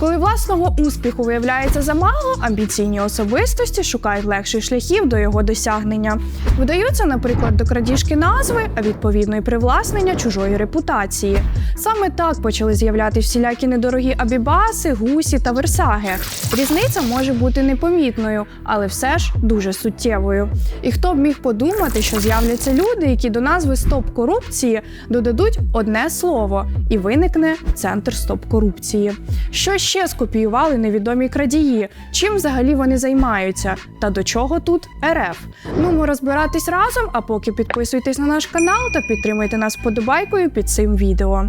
Коли власного успіху виявляється замало, амбіційні особистості шукають легших шляхів до його досягнення. Вдаються, наприклад, до крадіжки назви, а відповідно й привласнення чужої репутації. Саме так почали з'являти всілякі недорогі абібаси, гусі та версаги. Різниця може бути непомітною, але все ж дуже суттєвою. І хто б міг подумати, що з'являться люди, які до назви стоп корупції додадуть одне слово, і виникне центр стоп корупції. Що ще скопіювали невідомі крадії? Чим взагалі вони займаються? Та до чого тут РФ? Ну, ми розбиратись разом. А поки підписуйтесь на наш канал та підтримуйте нас вподобайкою під цим відео.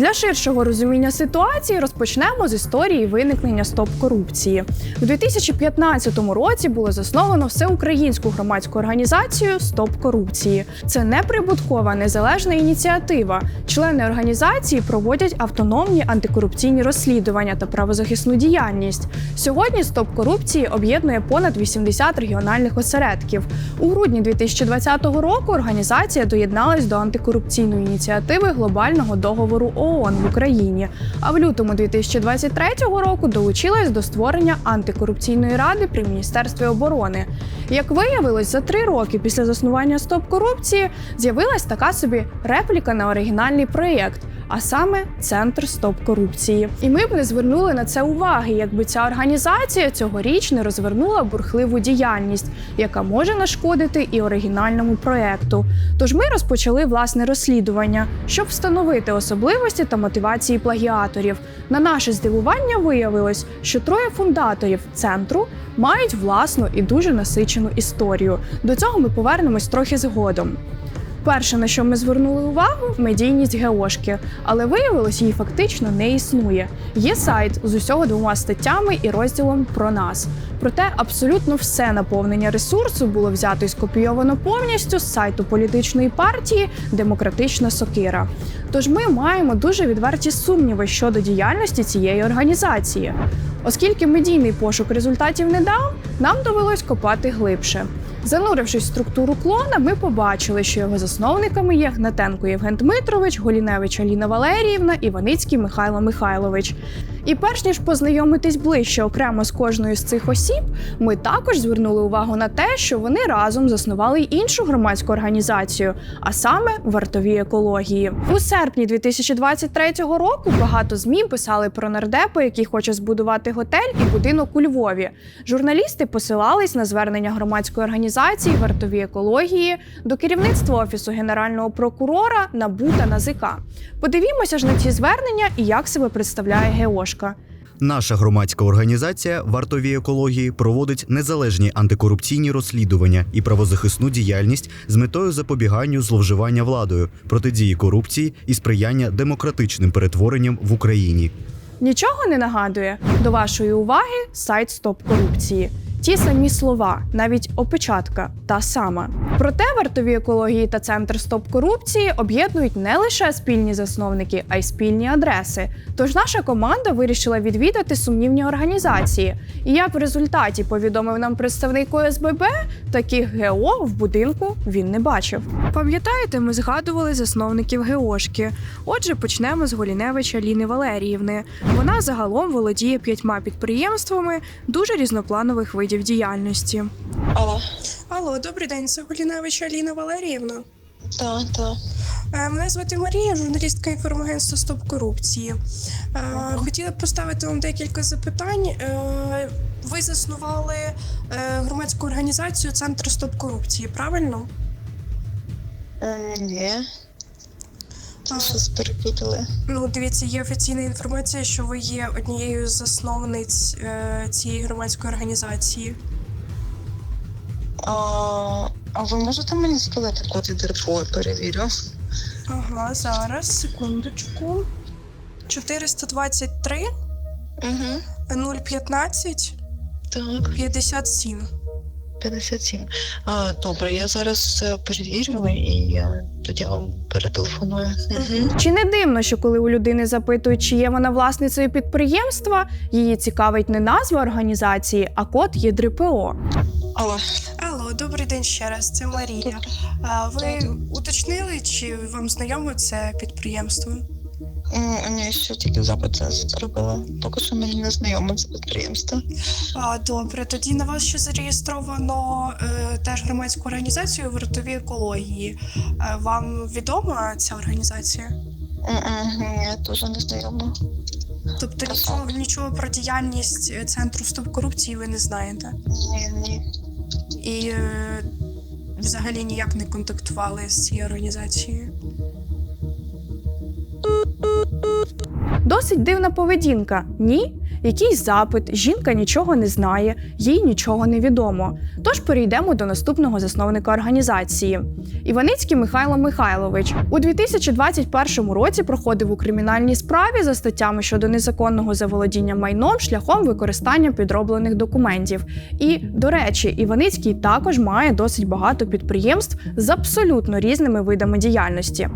Для ширшого розуміння ситуації розпочнемо з історії виникнення стоп корупції. У 2015 році було засновано всеукраїнську громадську організацію Стоп корупції. Це неприбуткова незалежна ініціатива. Члени організації проводять автономні антикорупційні розслідування та правозахисну діяльність. Сьогодні стоп корупції об'єднує понад 80 регіональних осередків. У грудні 2020 року організація доєдналась до антикорупційної ініціативи глобального договору ООН в Україні. А в лютому 2023 року долучилась до створення антикорупційної ради при міністерстві оборони. Як виявилось, за три роки після заснування стоп корупції з'явилась така собі репліка на оригінальний проєкт. А саме центр стоп корупції. І ми б не звернули на це уваги, якби ця організація цьогоріч не розвернула бурхливу діяльність, яка може нашкодити і оригінальному проекту. Тож ми розпочали власне розслідування, щоб встановити особливості та мотивації плагіаторів. На наше здивування виявилось, що троє фундаторів центру мають власну і дуже насичену історію. До цього ми повернемось трохи згодом. Перше, на що ми звернули увагу, медійність Геошки, але виявилось, її фактично не існує. Є сайт з усього двома статтями і розділом про нас. Проте абсолютно все наповнення ресурсу було взято і скопійовано повністю з сайту політичної партії Демократична Сокира. Тож ми маємо дуже відверті сумніви щодо діяльності цієї організації. Оскільки медійний пошук результатів не дав, нам довелось копати глибше. Занурившись в структуру клона, ми побачили, що його засновниками є Гнатенко Євген Дмитрович, Голіневич Аліна Валеріївна, Іваницький Михайло Михайлович. І перш ніж познайомитись ближче окремо з кожною з цих осіб, ми також звернули увагу на те, що вони разом заснували й іншу громадську організацію, а саме вартові екології. У серпні 2023 року багато змі писали про нардепа, який хоче збудувати готель і будинок у Львові. Журналісти посилались на звернення громадської організації вартові екології до керівництва офісу генерального прокурора НАБУ та НАЗК. Подивімося ж на ці звернення і як себе представляє Геошка. Наша громадська організація вартові екології проводить незалежні антикорупційні розслідування і правозахисну діяльність з метою запобіганню зловживання владою, протидії корупції і сприяння демократичним перетворенням в Україні. Нічого не нагадує до вашої уваги сайт Стоп корупції. Ті самі слова, навіть опечатка та сама. Проте вартові екології та центр стоп корупції об'єднують не лише спільні засновники, а й спільні адреси. Тож наша команда вирішила відвідати сумнівні організації. І як в результаті повідомив нам представник ОСББ, таких ГО в будинку він не бачив. Пам'ятаєте, ми згадували засновників ГОшки. Отже, почнемо з Голіневича Ліни Валеріївни. Вона загалом володіє п'ятьма підприємствами дуже різнопланових видів діяльності. Алло, Алло, добрий день, це Голіневич Аліна Валеріївна. так, так. Е, Мене звати Марія, журналістка інформагентства Стоп корупції. Е, Хотіла б поставити вам декілька запитань. Е, Ви заснували громадську організацію Центр Стоп корупції, правильно? Е, ні. Щось перепутали. Ну, дивіться, є офіційна інформація, що ви є однією з засновниць е, цієї громадської організації. А, а ви можете мені сказати код від РПО, перевірю? Ага, зараз, секундочку. 423 Угу. 015 Так. 57. 57. А, добре, я зараз е, перевірю і я тоді вам перетелефоную. Чи не дивно, що коли у людини запитують, чи є вона власницею підприємства, її цікавить не назва організації, а код ЄДРПО. Алло. Алло, добрий день ще раз. Це Марія. А ви уточнили, чи вам знайомо це підприємство? М, Ні, ще тільки запит зробила. Поки що мені не знайоме це підприємство. А, добре, тоді на вас ще зареєстровано е, теж громадську організацію вартові екології. Е, вам відома ця організація? М-м, Ні, дуже не знайома. Тобто нічого, нічого про діяльність е, центру стоп корупції ви не знаєте? Ні, ні. І е, взагалі ніяк не контактували з цією організацією. Досить дивна поведінка. Ні? Якийсь запит, жінка нічого не знає, їй нічого не відомо. Тож перейдемо до наступного засновника організації. Іваницький Михайло Михайлович у 2021 році проходив у кримінальній справі за статтями щодо незаконного заволодіння майном шляхом використання підроблених документів. І, до речі, Іваницький також має досить багато підприємств з абсолютно різними видами діяльності.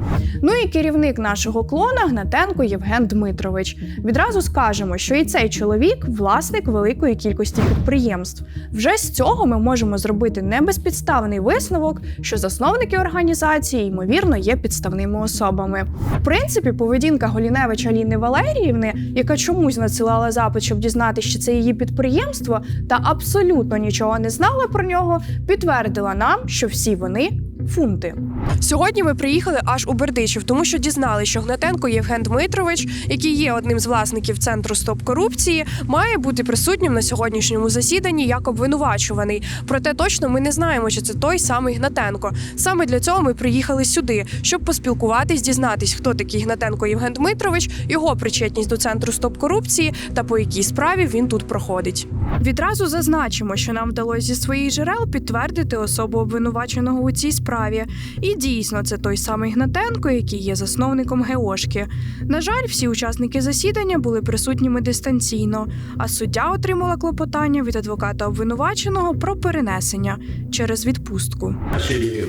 Ну і керівник нашого клона Гнатенко Євген Дмитрович. Відразу скажемо, що і цей чоловік власник великої кількості підприємств. Вже з цього ми можемо зробити небезпідставний висновок, що засновники організації ймовірно є підставними особами. В принципі, поведінка Голіневича Ліни Валеріївни, яка чомусь надсилала запит, щоб дізнатися, що це її підприємство, та абсолютно нічого не знала про нього, підтвердила нам, що всі вони фунти. Сьогодні ми приїхали аж у Бердичів, тому що дізнали, що Гнатенко Євген Дмитрович, який є одним з власників центру стоп корупції, має бути присутнім на сьогоднішньому засіданні як обвинувачуваний. Проте точно ми не знаємо, чи це той самий Гнатенко. Саме для цього ми приїхали сюди, щоб поспілкуватись, дізнатись, хто такий Гнатенко Євген Дмитрович, його причетність до центру стоп корупції та по якій справі він тут проходить. Відразу зазначимо, що нам вдалося зі своїх джерел підтвердити особу обвинуваченого у цій справі. І дійсно, це той самий Гнатенко, який є засновником ГЕОшки. На жаль, всі учасники засідання були присутніми дистанційно, а суддя отримала клопотання від адвоката обвинуваченого про перенесення через відпустку.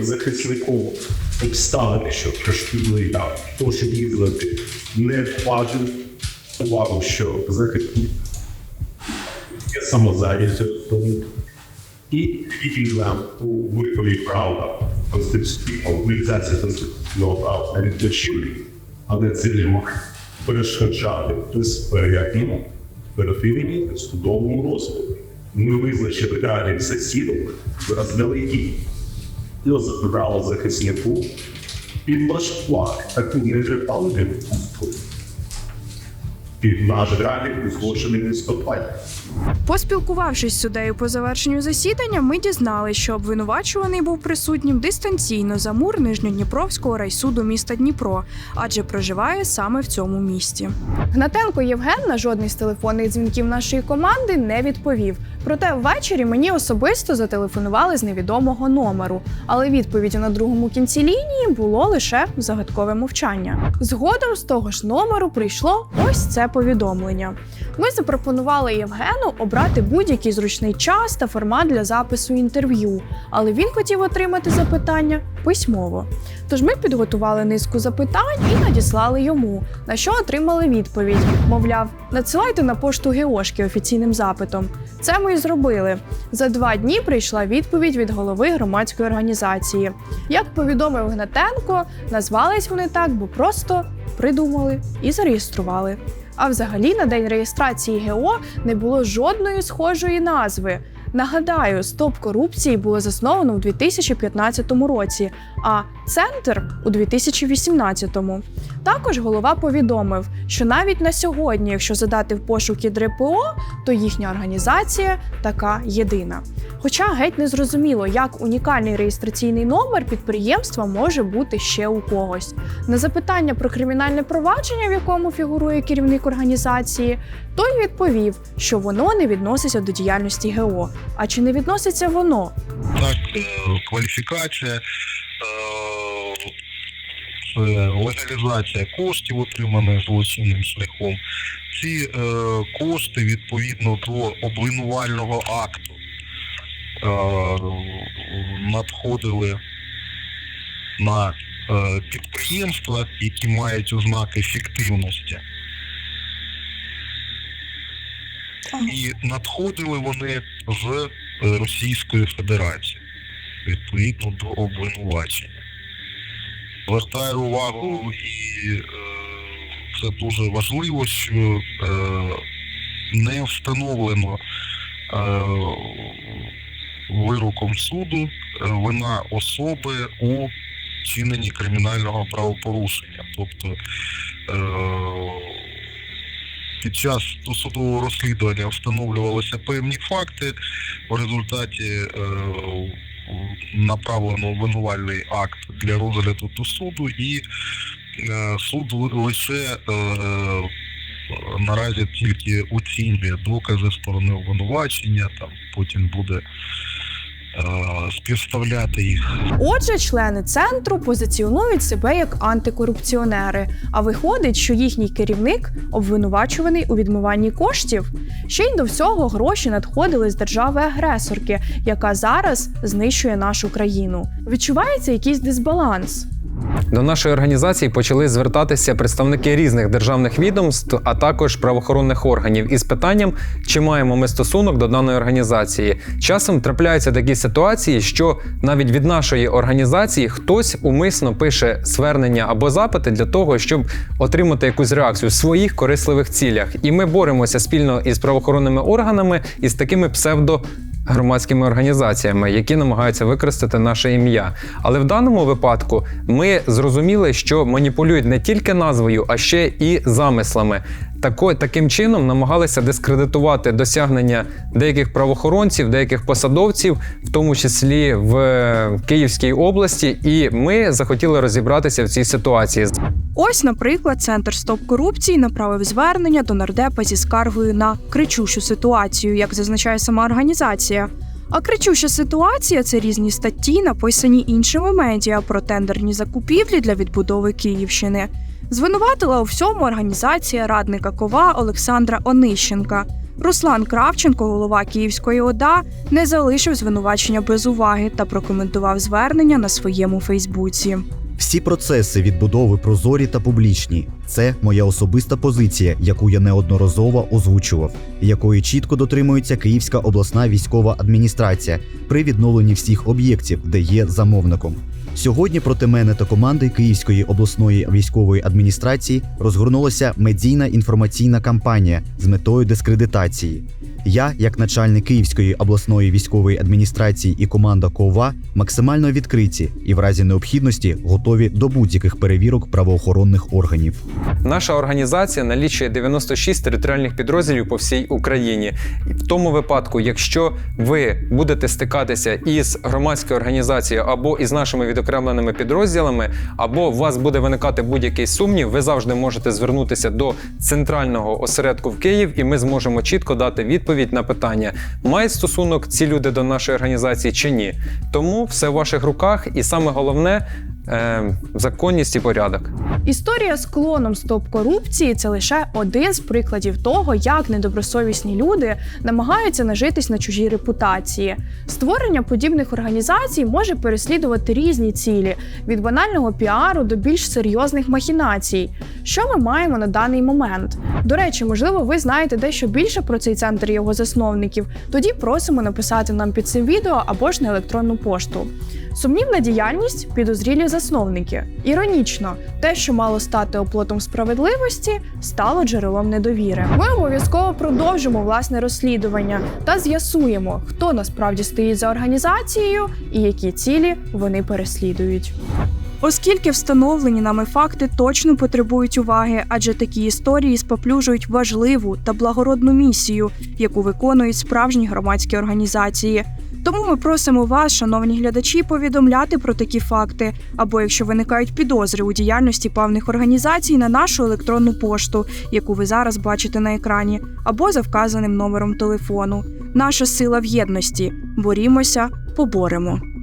Захиснику обставини, що пришкідливі там, то, що їздити, не вважив увагу, що захисник є самозайнятим, і підлям у випові права конституційного права на відпочинок, але не перешкоджати безперервному перефіренні та судовому розгляду. Ми визначили далі засідок заздалегідь його забрало захиснику підлаштувати таку нежипалити під наш графік узгоджений листопаді. Поспілкувавшись з суддею по завершенню засідання, ми дізналися, що обвинувачуваний був присутнім дистанційно за мур Нижньодніпровського райсуду міста Дніпро, адже проживає саме в цьому місті. Гнатенко Євген на жодний з телефонних дзвінків нашої команди не відповів. Проте ввечері мені особисто зателефонували з невідомого номеру, але відповіді на другому кінці лінії було лише загадкове мовчання. Згодом з того ж номеру прийшло ось це повідомлення. Ми запропонували Євгену обрати будь-який зручний час та формат для запису інтерв'ю, але він хотів отримати запитання письмово. Тож ми підготували низку запитань і надіслали йому, на що отримали відповідь. Мовляв, надсилайте на пошту Геошки офіційним запитом. Це ми і зробили. За два дні прийшла відповідь від голови громадської організації. Як повідомив Гнатенко, назвались вони так, бо просто придумали і зареєстрували. А взагалі на день реєстрації ГО не було жодної схожої назви. Нагадаю, стоп корупції було засновано у 2015 році, а центр у 2018. Також голова повідомив, що навіть на сьогодні, якщо задати в пошуки ДРПО, то їхня організація така єдина. Хоча геть не зрозуміло, як унікальний реєстраційний номер підприємства може бути ще у когось. На запитання про кримінальне провадження, в якому фігурує керівник організації, той відповів, що воно не відноситься до діяльності ГО. А чи не відноситься воно? так, е, кваліфікація, легалізація коштів, отриманих злочинним шляхом. Ці е, кошти відповідно до обвинувального акту надходили на е, підприємства, які мають ознаки фіктивності. І надходили вони з е, Російської Федерації відповідно до обвинувачення. Звертаю увагу, і е, це дуже важливо, що е, не встановлено е, вироком суду вина особи у чиненні кримінального правопорушення. Тобто під час досудового розслідування встановлювалися певні факти, в результаті направлено обвинувальний акт для розгляду до суду, і е, суд лише е, наразі тільки оцінює докази сторони обвинувачення, там потім буде співставляти їх Отже, члени центру позиціонують себе як антикорупціонери, а виходить, що їхній керівник обвинувачуваний у відмиванні коштів. Ще й до всього гроші надходили з держави-агресорки, яка зараз знищує нашу країну. Відчувається якийсь дисбаланс. До нашої організації почали звертатися представники різних державних відомств, а також правоохоронних органів із питанням, чи маємо ми стосунок до даної організації. Часом трапляються такі ситуації, що навіть від нашої організації хтось умисно пише звернення або запити для того, щоб отримати якусь реакцію в своїх корисливих цілях. І ми боремося спільно із правоохоронними органами із такими псевдо громадськими організаціями, які намагаються використати наше ім'я. Але в даному випадку ми зрозуміли, що маніпулюють не тільки назвою, а ще і замислами. Тако, таким чином намагалися дискредитувати досягнення деяких правоохоронців, деяких посадовців, в тому числі в е, Київській області. І ми захотіли розібратися в цій ситуації. Ось, наприклад, центр стоп корупції направив звернення до нардепа зі скаргою на кричущу ситуацію, як зазначає сама організація. А кричуща ситуація це різні статті, написані іншими медіа про тендерні закупівлі для відбудови Київщини. Звинуватила у всьому організація радника кова Олександра Онищенка. Руслан Кравченко, голова Київської ОДА, не залишив звинувачення без уваги та прокоментував звернення на своєму Фейсбуці. Всі процеси відбудови прозорі та публічні. Це моя особиста позиція, яку я неодноразово озвучував, якої чітко дотримується Київська обласна військова адміністрація при відновленні всіх об'єктів, де є замовником. Сьогодні проти мене та команди Київської обласної військової адміністрації розгорнулася медійна інформаційна кампанія з метою дискредитації. Я, як начальник Київської обласної військової адміністрації і команда КОВА, максимально відкриті і в разі необхідності готові до будь-яких перевірок правоохоронних органів. Наша організація налічує 96 територіальних підрозділів по всій Україні. В тому випадку, якщо ви будете стикатися із громадською організацією або із нашими відокремленими підрозділами, або у вас буде виникати будь-який сумнів, ви завжди можете звернутися до центрального осередку в Київ, і ми зможемо чітко дати відповідь на питання, мають стосунок ці люди до нашої організації чи ні. Тому все в ваших руках, і саме головне е, законність і порядок. Історія з клоном стоп корупції це лише один з прикладів того, як недобросовісні люди намагаються нажитись на чужій репутації. Створення подібних організацій може переслідувати різні цілі від банального піару до більш серйозних махінацій. Що ми маємо на даний момент? До речі, можливо, ви знаєте дещо більше про цей центр і його засновників. Тоді просимо написати нам під цим відео або ж на електронну пошту. Сумнівна діяльність підозрілі засновники. Іронічно, те, що мало стати оплотом справедливості, стало джерелом недовіри. Ми обов'язково продовжимо власне розслідування та з'ясуємо, хто насправді стоїть за організацією і які цілі вони переслідують. Оскільки встановлені нами факти точно потребують уваги, адже такі історії споплюжують важливу та благородну місію, яку виконують справжні громадські організації. Тому ми просимо вас, шановні глядачі, повідомляти про такі факти, або якщо виникають підозри у діяльності певних організацій на нашу електронну пошту, яку ви зараз бачите на екрані, або за вказаним номером телефону. Наша сила в єдності. Борімося, поборемо.